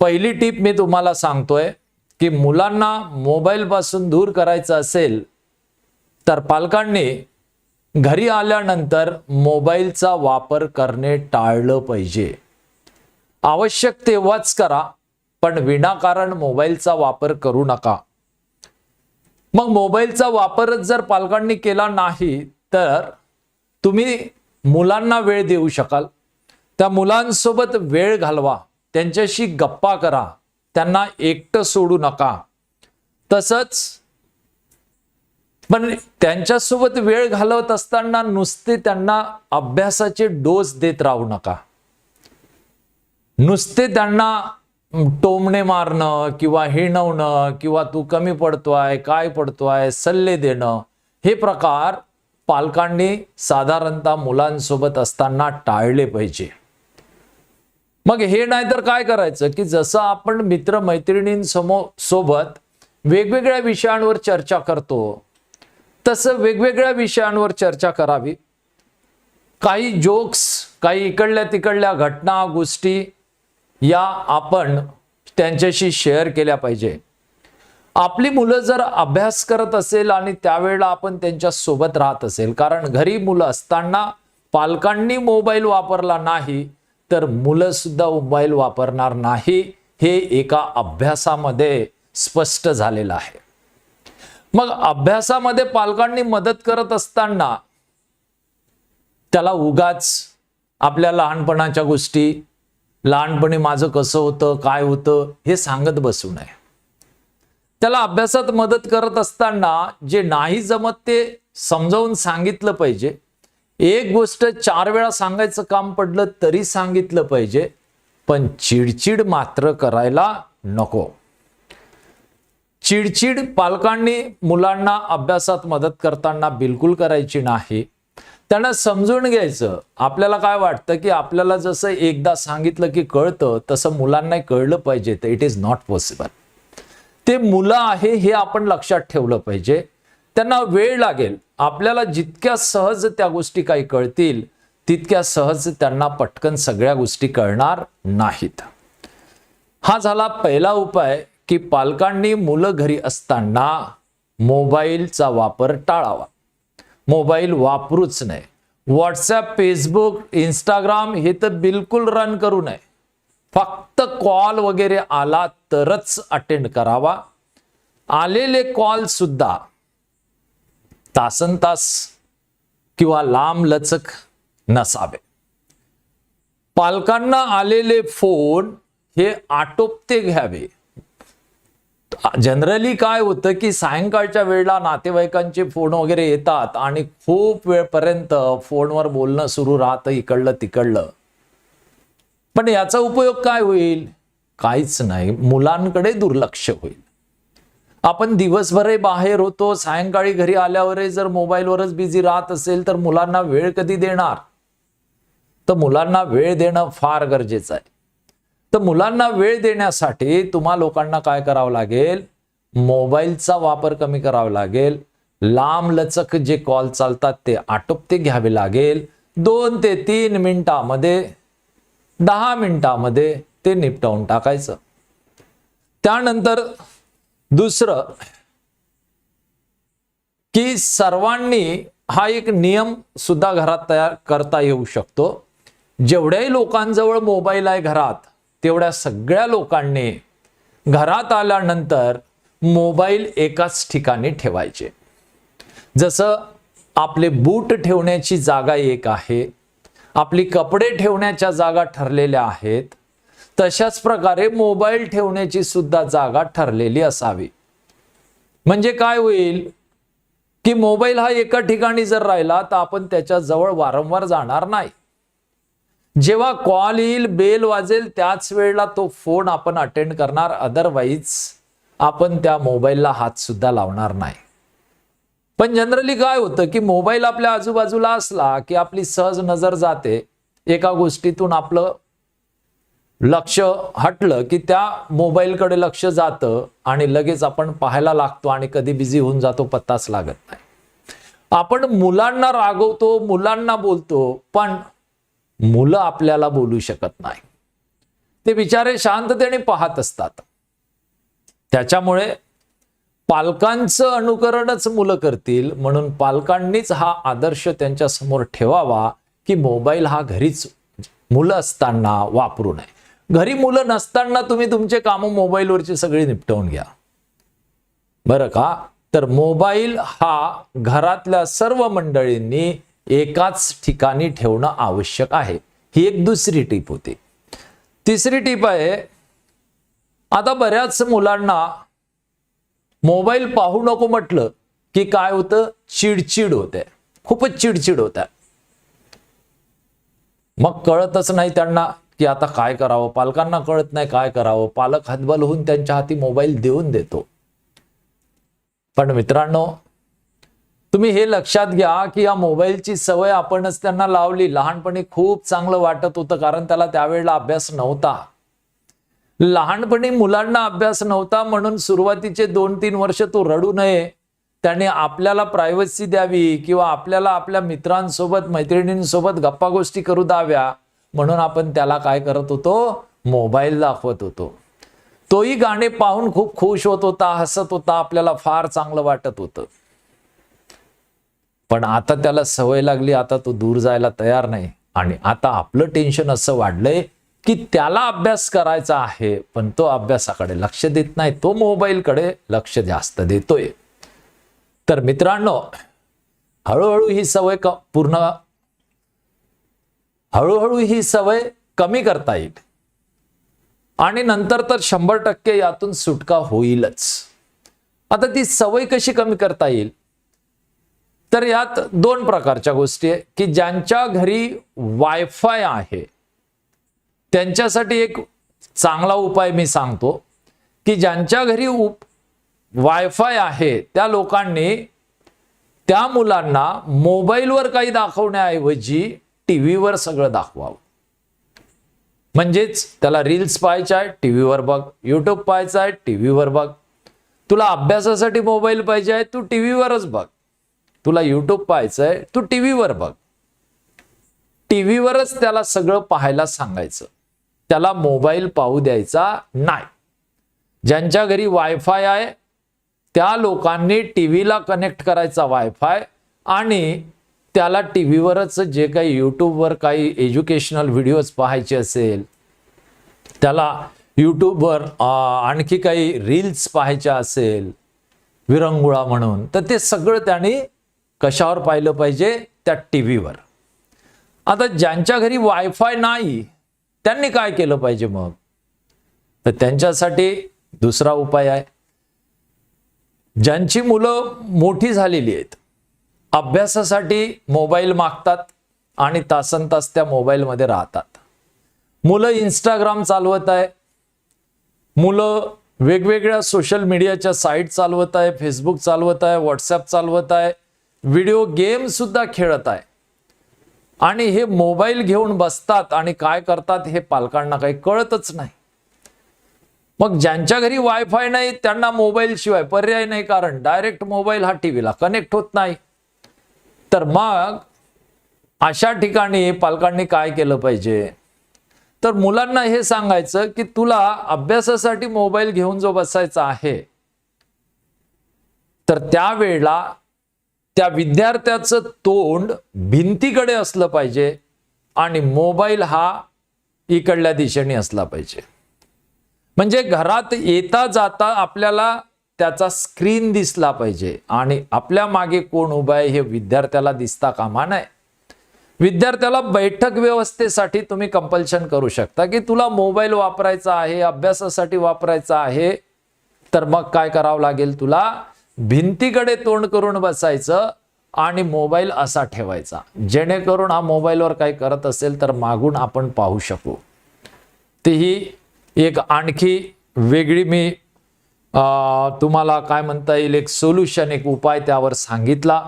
पहिली टीप मी तुम्हाला सांगतोय की मुलांना मोबाईल पासून दूर करायचं असेल तर पालकांनी घरी आल्यानंतर मोबाईलचा वापर करणे टाळलं पाहिजे. आवश्यक तेव्हाच करा पण विनाकारण मोबाईलचा वापर करू नका. मग मोबाईलचा वापरच जर पालकांनी केला नाही तर तुम्ही मुलांना वेळ देऊ शकाल. त्या मुलांसोबत वेळ घालवा. त्यांच्याशी गप्पा करा. त्यांना एकटं सोडू नका. तसंच पण त्यांच्यासोबत वेळ घालवत असताना नुसते त्यांना अभ्यासाचे डोस देत राहू नका. नुसते त्यांना टोमणे मारणं किंवा हिणवणं किंवा तू कमी पडतोय काय पडतोय सल्ले देणं हे प्रकार पालकांनी साधारणतः मुलांसोबत असताना टाळले पाहिजे. मग हे नाही तर काय करायचं? की जसं आपण मित्र मैत्रिणींसमोर सोबत वेगवेगळ्या विषयांवर चर्चा करतो तसं वेगवेगळ्या विषयांवर चर्चा करावी. काही जोक्स काही इकडल्या तिकडल्या घटना गोष्टी या आपण त्यांच्याशी शेअर केल्या पाहिजे. आपली मुलं जर अभ्यास करत असेल आणि त्यावेळेला आपण त्यांच्यासोबत राहत असेल कारण घरी मुलं असताना पालकांनी मोबाईल वापरला नाही तर मुलं सुद्धा मोबाईल वापरणार नाही हे एका अभ्यासामध्ये स्पष्ट झालेलं आहे. मग अभ्यासामध्ये पालकांनी मदत करत असताना त्याला उगाच आपल्या लहानपणाच्या गोष्टी लहानपणी माझं कसं होतं काय होतं हे सांगत बसू नये. त्याला अभ्यासात मदत करत असताना जे नाही जमत ते समजावून सांगितलं पाहिजे. एक गोष्ट चार वेळा सांगायचं काम पडलं तरी सांगितलं पाहिजे पण चिडचिड मात्र करायला नको. चिडचिड पालकांनी मुलांना अभ्यासात मदत करताना बिलकुल करायची नाही. त्यांना समजून घ्यायचं. आपल्याला काय वाटतं की आपल्याला जसं एकदा सांगितलं की कळतं तसं मुलांनाही कळलं पाहिजे. तर इट इज नॉट पॉसिबल ते मुलं आहे हे आपण लक्षात ठेवलं पाहिजे. त्यांना वेळ लागेल. आपल्याला जितक्या सहज त्या गोष्टी काही कळतील तितक्या सहज त्यांना पटकन सगळ्या गोष्टी कळणार नाहीत. हा झाला पहिला उपाय की पालकांनी मुलं घरी असताना मोबाईलचा वापर टाळावा. मोबाईल वापरूच नये. व्हॉट्सॲप फेसबुक इंस्टाग्राम हे तर बिलकुल रन करू नये. फक्त कॉल वगैरे आला तरच अटेंड करावा. आलेले कॉल सुद्धा तासन तास किंवा लांब लचक नसावे. पालकांना आलेले फोन हे आटोपते घ्यावे. जनरली काय होतं की सायंकाळच्या वेळेला नातेवाईकांचे फोन वगैरे येतात आणि खूप वेळपर्यंत फोनवर बोलणं सुरू राहतं इकडलं तिकडलं. पण याचा उपयोग काय होईल? काहीच नाही. मुलांकडे दुर्लक्ष होईल. आपण दिवसभरही बाहेर होतो सायंकाळी घरी आल्यावरही जर मोबाईलवरच बिझी राहत असेल तर मुलांना वेळ कधी देणार? तर मुलांना वेळ देणं फार गरजेचं आहे. तर मुलांना वेळ देण्यासाठी तुम्हा लोकांना काय करावं लागेल? मोबाईलचा वापर कमी करावा लागेल. लांब लचक जे कॉल चालतात ते आटोपते घ्यावे लागेल. दोन ते तीन मिनिटामध्ये दहा मिनिटामध्ये ते निपटवून टाकायचं. त्यानंतर दुसरं की सर्वांनी हा एक नियम सुद्धा घरात तयार करता येऊ शकतो. जेवढ्याही लोकांजवळ मोबाईल आहे घरात तेवढ्या सगळ्या लोकांनी घरात आल्यानंतर मोबाईल एकाच ठिकाणी ठेवायचे. जसं आपले बूट ठेवण्याची जागा एक आहे आपली कपडे ठेवण्याच्या जागा ठरलेल्या आहेत तशाच प्रकारे मोबाईल ठेवण्याची सुद्धा जागा ठरलेली असावी. म्हणजे काय होईल? की मोबाईल हा एका ठिकाणी जर राहिला तर आपण त्याच्याजवळ वारंवार जाणार नाही. जेव्हा कॉल येईल बेल वाजेल त्याच वेळेला तो फोन आपण अटेंड करणार. अदरवाईज आपण त्या मोबाईलला हात सुद्धा लावणार नाही. पण जनरली काय होतं की मोबाईल आपल्या आजूबाजूला असला की आपली सहज नजर जाते. एका गोष्टीतून आपलं लक्ष हटलं की त्या मोबाईलकडे लक्ष जातं आणि लगेच आपण पाहायला लागतो आणि कधी बिझी होऊन जातो पत्ताच लागत नाही. आपण मुलांना रागवतो मुलांना बोलतो पण मुलं आपल्याला बोलू शकत नाही. ते बिचारे शांततेने पाहत असतात. त्याच्यामुळे पालकांचं अनुकरणच मुलं करतील म्हणून पालकांनीच हा आदर्श त्यांच्यासमोर ठेवावा की मोबाईल हा घरीच मुलं असताना वापरू नये. घरी मुलं नसताना तुम्ही तुमचे कामं मोबाईलवरची सगळी निपटवून घ्या. बरं का? तर मोबाईल हा घरातल्या सर्व मंडळींनी एकाच ठिकाणी ठेवणं आवश्यक आहे. ही एक दुसरी टीप होती. तिसरी टीप आहे आता बऱ्याच मुलांना मोबाईल पाहू नको म्हटलं की काय होतं? चिडचिड होते. खूपच चिडचिड होत्या मग कळतच नाही त्यांना की आता काय करावं? पालकांना कळत नाही काय करावं? पालक हतबल होऊन त्यांच्या हाती मोबाईल देऊन देतो. पण मित्रांनो तुम्ही हे लक्षात घ्या की या मोबाईलची सवय आपणच त्यांना लावली. लहानपणी खूप चांगलं वाटत होतं कारण त्याला त्यावेळेला अभ्यास नव्हता. लहानपणी मुलांना अभ्यास नव्हता म्हणून सुरुवातीचे दोन तीन वर्ष तो रडू नये. त्याने आपल्याला प्रायव्हसी द्यावी किंवा आपल्याला आपल्या मित्रांसोबत मैत्रिणींसोबत गप्पा गोष्टी करू द्याव्या. म्हणून आपण त्याला काय करत होतो? मोबाईल दाखवत होतो. तोही गाणे पाहून खूप खुश होत होता हसत होता आपल्याला फार चांगलं वाटत होतं. पण आता त्याला सवय लागली आता तो दूर जायला तयार नाही. आणि आता आपलं टेन्शन असं वाढलंय की त्याला अभ्यास करायचा आहे पण तो अभ्यासाकडे लक्ष देत नाही. तो मोबाईलकडे लक्ष जास्त देतोय. तर मित्रांनो हळूहळू ही सवय पूर्ण हळूहळू ही सवय कमी करता येईल. आणि नंतर तर शंभर टक्के यातून सुटका होईलच. आता ती सवय कशी कमी करता येईल? तर यात दोन प्रकारच्या गोष्टी आहे की ज्यांच्या घरी वायफाय आहे त्यांच्यासाठी एक चांगला उपाय मी सांगतो की ज्यांच्या घरी उप वायफाय आहे त्या लोकांनी त्या मुलांना मोबाईलवर काही दाखवण्याऐवजी टी व्हीवर सगळं दाखवावं. म्हणजेच त्याला रील्स पाहायच्या आहे टी व्हीवर बघ. युट्यूब पाहायचं आहे टी व्हीवर बघ. तुला अभ्यासासाठी मोबाईल पाहिजे आहे तू टी व्हीवरच बघ. तुला युट्यूब पाहायचं आहे तू टी व्हीवर बघ. टी व्हीवरच त्याला सगळं पाहायला सांगायचं. त्याला मोबाईल पाहू द्यायचा नाही. ज्यांच्या घरी वायफाय आहे त्या लोकांनी टी व्हीला कनेक्ट करायचा वायफाय आणि त्याला टी व्हीवरच जे काही यूट्यूबवर काही एज्युकेशनल व्हिडिओज पाहायचे असेल त्याला यूट्यूबवर आणखी काही रील्स पाहायच्या असेल विरंगुळा म्हणून तर ते सगळं त्यांनी कशावर पाहिलं पाहिजे? त्या टी व्हीवर आता ज्यांच्या घरी वायफाय नाही त्यांनी काय केलं पाहिजे मग? तर त्यांच्यासाठी दुसरा उपाय आहे. ज्यांची मुलं मोठी झालेली आहेत अभ्यासासाठी मोबाईल मागतात आणि तासन तास त्या मोबाईलमध्ये राहतात. मुलं इंस्टाग्राम चालवत आहे. मुलं वेगवेगळ्या सोशल मीडियाच्या साईट चालवत आहे फेसबुक चालवत आहे व्हॉट्सॲप चालवत आहे. व्हिडिओ गेम सुद्धा खेळत आहे. आणि हे मोबाईल घेऊन बसतात आणि काय करतात हे पालकांना काही कळतच नाही. मग ज्यांच्या घरी वायफाय नाही त्यांना मोबाईल शिवाय पर्याय नाही कारण डायरेक्ट मोबाईल हा टीव्हीला कनेक्ट होत नाही. तर मग अशा ठिकाणी पालकांनी काय केलं पाहिजे? तर मुलांना हे सांगायचं की तुला अभ्यासासाठी मोबाईल घेऊन जो बसायचा आहे तर त्यावेळेला त्या विद्यार्थ्याचं तोंड भिंतीकडे असलं पाहिजे आणि मोबाईल हा इकडल्या दिशेने असला पाहिजे. म्हणजे घरात येता जाता आपल्याला त्याचा स्क्रीन दिसला पाहिजे. आणि आपल्या मागे कोण उभा आहे हे विद्यार्थ्याला दिसता कामा नये. विद्यार्थ्याला बैठक व्यवस्थेसाठी तुम्ही कंपल्शन करू शकता की तुला मोबाईल वापरायचा आहे अभ्यासासाठी वापरायचा आहे तर मग काय करावं लागेल तुला? भिंतीकडे तोंड करून बसायचं आणि मोबाईल असा ठेवायचा. जेणेकरून हा मोबाईलवर काही करत असेल तर मागून आपण पाहू शकू. तीही एक आणखी वेगळी मी तुम्हाला काय म्हणता येईल? एक सोल्युशन एक उपाय त्यावर सांगितला.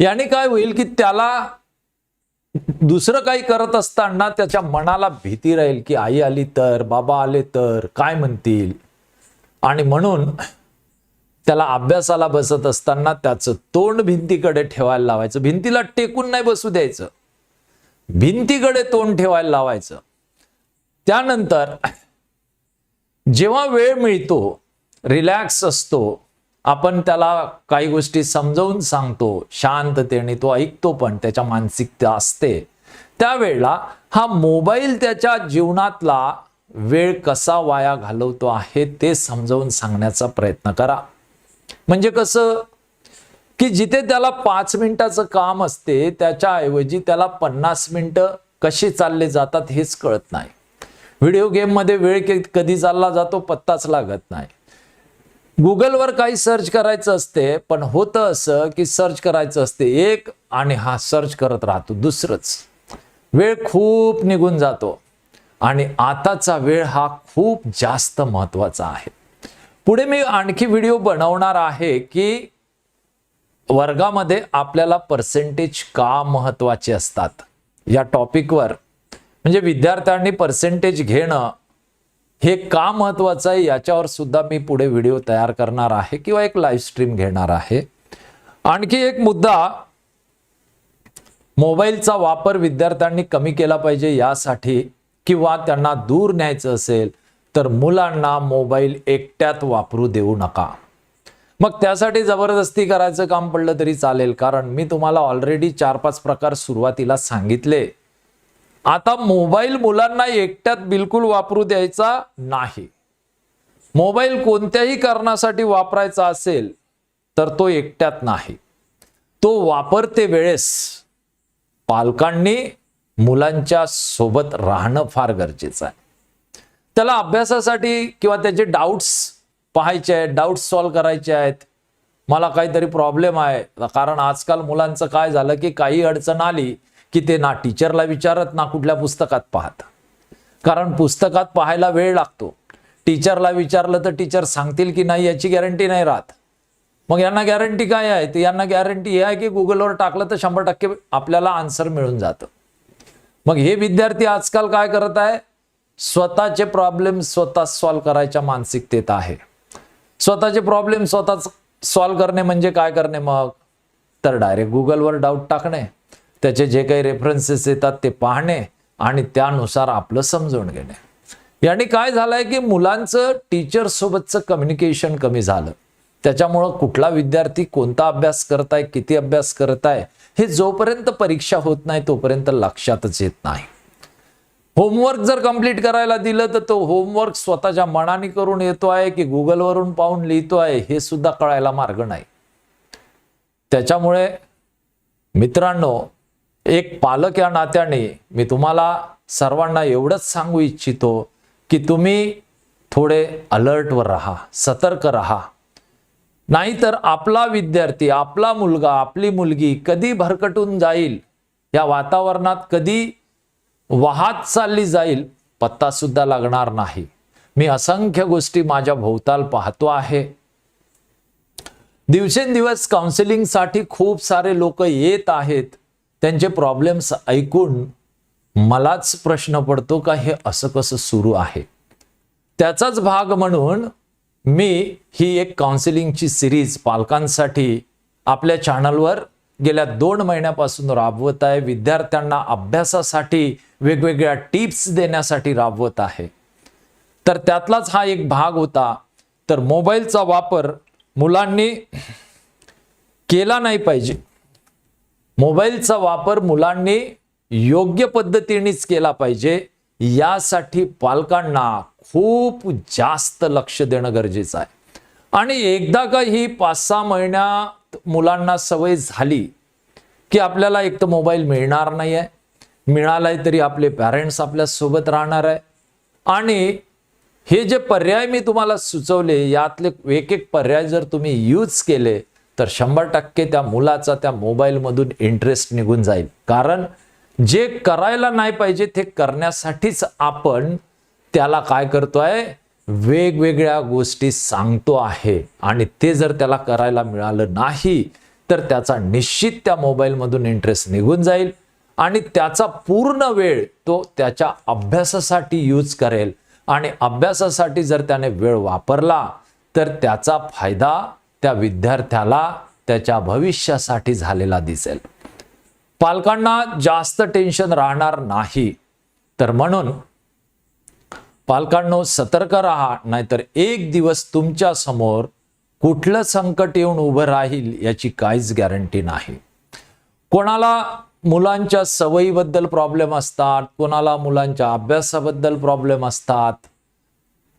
याने काय होईल की त्याला दुसरं काही करत असताना त्याच्या मनाला भीती राहील की आई आली तर बाबा आले तर काय म्हणतील? आणि म्हणून त्याला अभ्यासाला बसत असताना त्याचं तोंड भिंतीकडे ठेवायला लावायचं. भिंतीला टेकून नाही बसू द्यायचं. भिंतीकडे तोंड ठेवायला लावायचं. त्यानंतर जेव्हा वेळ मिळतो रिलॅक्स असतो आपण त्याला काही गोष्टी समजावून सांगतो शांततेने तो ऐकतो पण त्याच्या मानसिकता असते त्यावेळेला हा मोबाईल त्याच्या जीवनातला वेळ कसा वाया घालवतो आहे ते समजावून सांगण्याचा प्रयत्न करा. म्हणजे कसं की जिथे त्याला पाच मिनिटाचं काम असते त्याच्याऐवजी त्याला पन्नास मिनिटं कशी चालले जातात हेच कळत नाही. व्हिडिओ गेममध्ये वेळ कधी चालला जातो पत्ताच लागत नाही. गुगलवर काही सर्च करायचं असते पण होतं असं की सर्च करायचं असते एक आणि हा सर्च करत राहतो दुसरंच. वेळ खूप निघून जातो आणि आताचा वेळ हा खूप जास्त महत्त्वाचा आहे. पुढे मी आणखी व्हिडिओ बनवणार आहे की वर्गामध्ये आपल्याला पर्सेंटेज का महत्त्वाचे असतात? या टॉपिकवर म्हणजे विद्यार्थ्यांनी पर्सेंटेज घेणं हे का महत्वाचं आहे याच्यावर सुद्धा मी पुढे व्हिडिओ तयार करणार आहे किंवा एक लाईव्ह स्ट्रीम घेणार आहे. आणखी एक मुद्दा मोबाईलचा वापर विद्यार्थ्यांनी कमी केला पाहिजे यासाठी किंवा त्यांना दूर न्यायचं असेल तर मुलांना मोबाईल एकट्यात वापरू देऊ नका. मग त्यासाठी जबरदस्ती करायचं काम पडलं तरी चालेल कारण मी तुम्हाला ऑलरेडी चार पाच प्रकार सुरुवातीला सांगितले. आता मोबाईल मुलांना एकट्यात बिलकुल वापरू द्यायचा नाही. मोबाईल कोणत्याही कारणासाठी वापरायचा असेल तर तो एकट्यात नाही. तो वापरते वेळेस पालकांनी मुलांच्या सोबत राहणं फार गरजेचं आहे. त्याला अभ्यासासाठी किंवा त्याचे डाऊट्स पाहायचे आहेत डाऊट्स सॉल्व्ह करायचे आहेत. मला काहीतरी प्रॉब्लेम आहे. कारण आजकाल मुलांचं काय झालं की काही अडचण आली की ते ना टीचरला विचारत ना कुठल्या पुस्तकात पाहत. कारण पुस्तकात पाहायला वेळ लागतो. टीचरला विचारलं तर टीचर सांगतील की नाही याची गॅरंटी नाही राहत. मग यांना गॅरंटी काय आहे? तर यांना गॅरंटी हे आहे की गुगलवर टाकलं तर शंभर टक्के आपल्याला आन्सर मिळून जातं. मग हे विद्यार्थी आजकाल काय करत आहे? स्वतःचे प्रॉब्लेम स्वतः सॉल्व करायच्या मानसिकतेत आहे. स्वतःचे प्रॉब्लेम स्वतःच सॉल्व करणे म्हणजे काय करणे मग? तर डायरेक्ट गुगलवर डाऊट टाकणे. त्याचे जे काही रेफरन्सेस येतात ते पाहणे आणि त्यानुसार आपलं समजून घेणे. याने काय झालंय की मुलांचं टीचर सोबतचं कम्युनिकेशन कमी झालं. त्याच्यामुळं कुठला विद्यार्थी कोणता अभ्यास करताय किती अभ्यास करताय हे जोपर्यंत परीक्षा होत नाही तोपर्यंत लक्षातच येत नाही. होमवर्क जर कंप्लीट करायला दिलं तर तो होमवर्क स्वतःच्या मनाने करून येतो आहे की गुगलवरून पाहून लिहितो आहे हे सुद्धा कळायला मार्ग नाही. त्याच्यामुळे मित्रांनो एक पालक या नात्याने मी तुम्हाला सर्वांना एवढंच सांगू इच्छितो की तुम्ही थोडे अलर्टवर राहा सतर्क राहा. नाहीतर आपला विद्यार्थी आपला मुलगा आपली मुलगी कधी भरकटून जाईल या वातावरणात कधी वाहत चालली जाईल पत्ता सुद्धा लागणार नाही. मी असंख्य गोष्टी माझ्या भोवताल पाहतो आहे. दिवसेंदिवस काउन्सिलिंगसाठी खूप सारे लोक येत आहेत. त्यांचे प्रॉब्लेम्स ऐकून मलाच प्रश्न पडतो का हे असं कसं सुरू आहे? त्याचाच भाग म्हणून मी ही एक काउन्सिलिंगची सिरीज पालकांसाठी आपल्या चॅनलवर गेल्या दोन महिन्यापासून राबवत आहे. विद्यार्थ्यांना अभ्यासासाठी वेगवेगळ्या टिप्स देण्यासाठी राबवत आहे. तर त्यातलाच हा एक भाग होता. तर मोबाईलचा वापर मुलांनी केला नाही पाहिजे. मोबाईलचा वापर मुलांनी योग्य पद्धतीनेच केला पाहिजे. यासाठी पालकांना खूप जास्त लक्ष देणं गरजेचं आहे. आणि एकदा का ही पाच सहा महिन्यात मुलांना सवय झाली की आपल्याला एक तर मोबाईल मिळणार नाही आहे मिळालाय तरी आपले पॅरेंट्स आपल्यासोबत राहणार आहे. आणि हे जे पर्याय मी तुम्हाला सुचवले यातले एक एक पर्याय जर तुम्ही यूज केले तर शंभर टक्के त्या मुलाचा त्या मोबाईलमधून इंटरेस्ट निघून जाईल. कारण जे करायला नाही पाहिजे ते करण्यासाठीच आपण त्याला काय करतोय? वेगवेगळ्या गोष्टी सांगतो आहे. आणि ते जर त्याला करायला मिळालं नाही तर त्याचा निश्चित त्या मोबाईलमधून इंटरेस्ट निघून जाईल. आणि त्याचा पूर्ण वेळ तो त्याच्या अभ्यासासाठी यूज करेल. आणि अभ्यासासाठी जर त्याने वेळ वापरला तर त्याचा फायदा त्या विद्यार्थ्याला त्याच्या भविष्यासाठी झालेला दिसेल. पालकांना जास्त टेन्शन राहणार नाही. तर म्हणून पालकांनो सतर्क राहा नाहीतर एक दिवस तुमच्यासमोर कुठलं संकट येऊन उभं राहील याची काहीच गॅरंटी नाही. कोणाला मुलांच्या सवयीबद्दल प्रॉब्लेम असतात कोणाला मुलांच्या अभ्यासाबद्दल प्रॉब्लेम असतात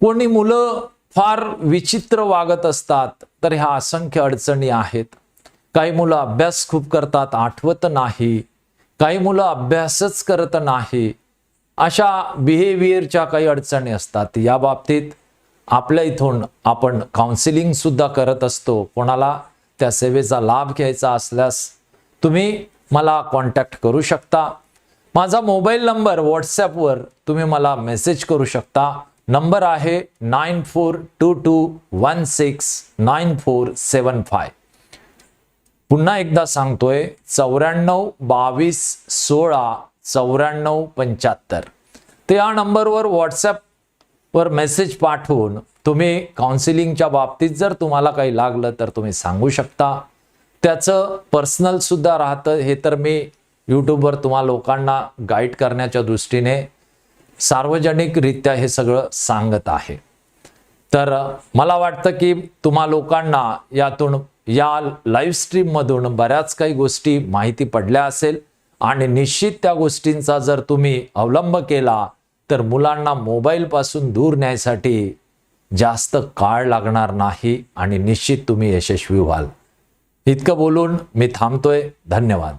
कोणी मुलं फार विचित्र वागत असतात तर ह्या असंख्य अडचणी आहेत. काही मुलं अभ्यास खूप करतात आठवत नाही. काही मुलं अभ्यासच करत नाही. अशा बिहेवियरच्या काही अडचणी असतात. या बाबतीत आपल्या इथून आपण काउन्सिलिंग सुद्धा करत असतो. कोणाला त्या सेवेचा लाभ घ्यायचा असल्यास तुम्ही मला कॉन्टॅक्ट करू शकता. माझा मोबाईल नंबर व्हॉट्सॲपवर तुम्ही मला मेसेज करू शकता. नंबर आहे nine four two two one six nine four seven five पुन्हा एकदा सांगतोय चौऱ्याण्णव बावीस सोळा चौऱ्याण्णव पंच्याहत्तर. ते या नंबरवर व्हॉट्सॲपवर मेसेज पाठवून तुम्ही काउन्सिलिंगच्या बाबतीत जर तुम्हाला काही लागलं तर तुम्ही सांगू शकता. त्याचं पर्सनल सुद्धा राहतं हे तर मी यूट्यूबवर तुम्हा लोकांना गाईड करण्याच्या दृष्टीने सार्वजनिकरित्या हे सगळं सांगत आहे. तर मला वाटतं की तुम्हा लोकांना यातून या लाईव्ह स्ट्रीममधून बऱ्याच काही गोष्टी माहिती पडल्या असेल आणि निश्चित त्या गोष्टींचा जर तुम्ही अवलंब केला तर मुलांना मोबाईलपासून दूर न्यायसाठी जास्त काळ लागणार नाही आणि निश्चित तुम्ही यशस्वी व्हाल. इतकं बोलून मी थांबतोय. धन्यवाद.